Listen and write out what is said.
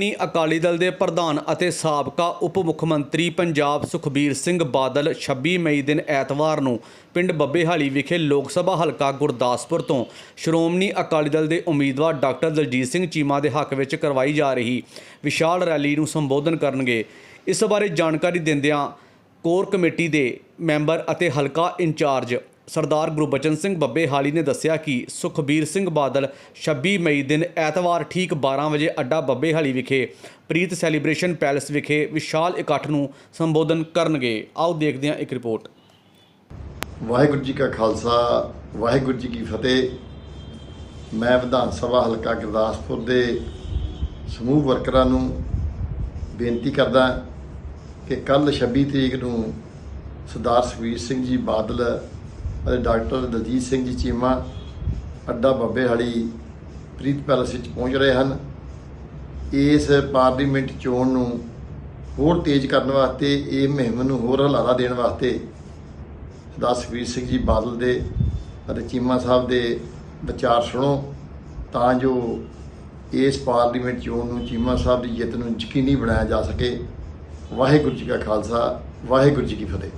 ਨੀ ਅਕਾਲੀ ਦਲ ਦੇ ਪ੍ਰਧਾਨ ਅਤੇ ਸਾਬਕਾ ਉਪ ਮੁੱਖ ਮੰਤਰੀ ਪੰਜਾਬ ਸੁਖਬੀਰ ਸਿੰਘ ਬਾਦਲ 26 ਮਈ ਦਿਨ ਐਤਵਾਰ ਨੂੰ ਪਿੰਡ ਬੱਬੇਹਾਲੀ ਵਿਖੇ ਲੋਕ ਸਭਾ ਹਲਕਾ ਗੁਰਦਾਸਪੁਰ ਤੋਂ ਸ਼੍ਰੋਮਣੀ ਅਕਾਲੀ ਦਲ ਦੇ ਉਮੀਦਵਾਰ ਡਾਕਟਰ ਦਲਜੀਤ ਸਿੰਘ ਚੀਮਾ ਦੇ ਹੱਕ ਵਿੱਚ ਕਰਵਾਈ ਜਾ ਰਹੀ ਵਿਸ਼ਾਲ ਰੈਲੀ ਨੂੰ ਸੰਬੋਧਨ ਕਰਨਗੇ। ਇਸ ਬਾਰੇ ਜਾਣਕਾਰੀ ਦਿੰਦਿਆਂ ਕੋਰ ਕਮੇਟੀ ਦੇ ਮੈਂਬਰ ਅਤੇ ਹਲਕਾ ਇੰਚਾਰਜ ਸਰਦਾਰ ਗੁਰਬਚਨ ਸਿੰਘ ਬੱਬੇ ਹਾਲੀ ਨੇ ਦੱਸਿਆ ਕਿ ਸੁਖਬੀਰ ਸਿੰਘ ਬਾਦਲ 26 ਮਈ ਦਿਨ ਐਤਵਾਰ ਠੀਕ 12 ਵਜੇ ਅੱਡਾ ਬੱਬੇ ਹਾਲੀ ਵਿਖੇ ਪ੍ਰੀਤ ਸੈਲੀਬ੍ਰੇਸ਼ਨ ਪੈਲੇਸ ਵਿਖੇ ਵਿਸ਼ਾਲ ਇਕੱਠ ਨੂੰ ਸੰਬੋਧਨ ਕਰਨਗੇ। ਆਓ ਦੇਖਦੇ ਹਾਂ ਇੱਕ ਰਿਪੋਰਟ। ਵਾਹਿਗੁਰੂ ਜੀ ਕਾ ਖਾਲਸਾ, ਵਾਹਿਗੁਰੂ ਜੀ ਕੀ ਫਤਿਹ। ਮੈਂ ਵਿਧਾਨ ਸਭਾ ਹਲਕਾ ਗੁਰਦਾਸਪੁਰ ਦੇ ਸਮੂਹ ਵਰਕਰਾਂ ਨੂੰ ਬੇਨਤੀ ਕਰਦਾ ਕਿ ਕੱਲ 26 ਤਰੀਕ ਨੂੰ ਸਰਦਾਰ ਸੁਖਬੀਰ ਸਿੰਘ ਜੀ ਬਾਦਲ ਅਤੇ ਡਾਕਟਰ ਦਲਜੀਤ ਸਿੰਘ ਜੀ ਚੀਮਾ, ਅੱਡਾ ਬੱਬੇ ਹਾਲੀ, ਪ੍ਰੀਤ ਪੈਲਸ ਵਿੱਚ ਪਹੁੰਚ ਰਹੇ ਹਨ। ਇਸ ਪਾਰਲੀਮੈਂਟ ਚੋਣ ਨੂੰ ਹੋਰ ਤੇਜ਼ ਕਰਨ ਵਾਸਤੇ, ਇਹ ਮੁਹਿੰਮ ਨੂੰ ਹੋਰ ਹਲਾਰਾ ਦੇਣ ਵਾਸਤੇ ਸਰਦਾਰ ਸੁਖਬੀਰ ਸਿੰਘ ਜੀ ਬਾਦਲ ਦੇ ਅਤੇ ਚੀਮਾ ਸਾਹਿਬ ਦੇ ਵਿਚਾਰ ਸੁਣੋ, ਤਾਂ ਜੋ ਇਸ ਪਾਰਲੀਮੈਂਟ ਚੋਣ ਨੂੰ ਚੀਮਾ ਸਾਹਿਬ ਦੀ ਜਿੱਤ ਨੂੰ ਯਕੀਨੀ ਬਣਾਇਆ ਜਾ ਸਕੇ। ਵਾਹਿਗੁਰੂ ਜੀ ਕਾ ਖਾਲਸਾ, ਵਾਹਿਗੁਰੂ ਜੀ ਕੀ ਫਤਿਹ।